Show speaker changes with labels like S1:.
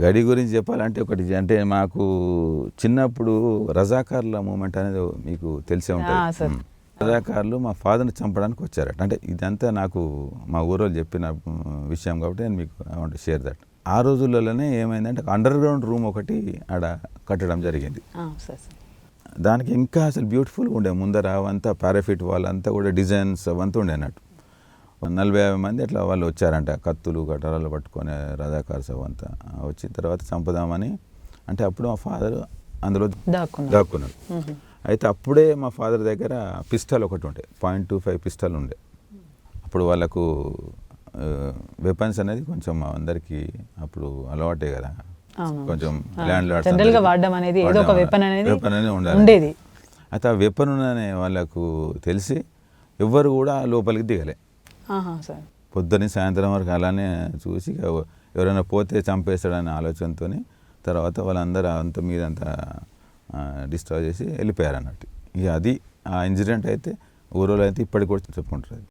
S1: గడి గురించి చెప్పాలంటే ఒకటి అంటే మాకు చిన్నప్పుడు రజాకార్ల మూమెంట్ అనేది మీకు తెలిసే. ఉంటుంది. రజాకార్లు మా ఫాదర్ని చంపడానికి వచ్చారట. అంటే ఇదంతా నాకు మా ఊరోళ్ళు చెప్పిన విషయం కాబట్టి నేను మీకు ఐ వాంట్ షేర్ దట్. ఆ రోజులలోనే ఏమైందంటే అండర్ గ్రౌండ్ రూమ్ ఒకటి ఆడ కట్టడం జరిగింది. దానికి ఇంకా అసలు బ్యూటిఫుల్గా ఉండే ముందర అవంతా పారాఫిట్ వాళ్ళంతా కూడా డిజైన్స్ అవంతా ఉండే అన్నట్టు. నలభై యాభై మంది అట్లా వాళ్ళు వచ్చారంట. కత్తులు కట్టరాలు పట్టుకొని రజాకార్స్ అవంతా వచ్చిన తర్వాత చంపుదామని అంటే అప్పుడు మా ఫాదర్ అందులో
S2: దాక్కున్నారు.
S1: దాక్కున్నాడు అయితే అప్పుడే మా ఫాదర్ దగ్గర పిస్టల్ ఒకటి ఉండే. పాయింట్ టూ ఫైవ్ పిస్టల్ ఉండే. అప్పుడు వాళ్ళకు వెపన్స్ అనేది కొంచెం అందరికీ అప్పుడు అలవాటే కదా. కొంచెం ల్యాండ్ లార్డ్స్
S2: వాడడం అనేది ఏదో ఒక
S1: వాడడం
S2: weapon అనేది. ఉండేది.
S1: అయితే ఆ వెపన్ ఉందనే వాళ్ళకు తెలిసి ఎవ్వరు కూడా లోపలికి దిగలే.
S2: సార్.
S1: సాయంత్రం వరకు అలానే చూసి ఇక ఎవరైనా పోతే చంపేస్తాడనే ఆలోచనతో తర్వాత వాళ్ళందరూ అంత మీద అంత డిస్ట్రాయ్ చేసి వెళ్ళిపోయారు అన్నట్టు ఇక అది ఆ ఇన్సిడెంట్ అయితే ఊరోలో అయితే ఇప్పటికి కూడా చెప్పుకుంటారు అది.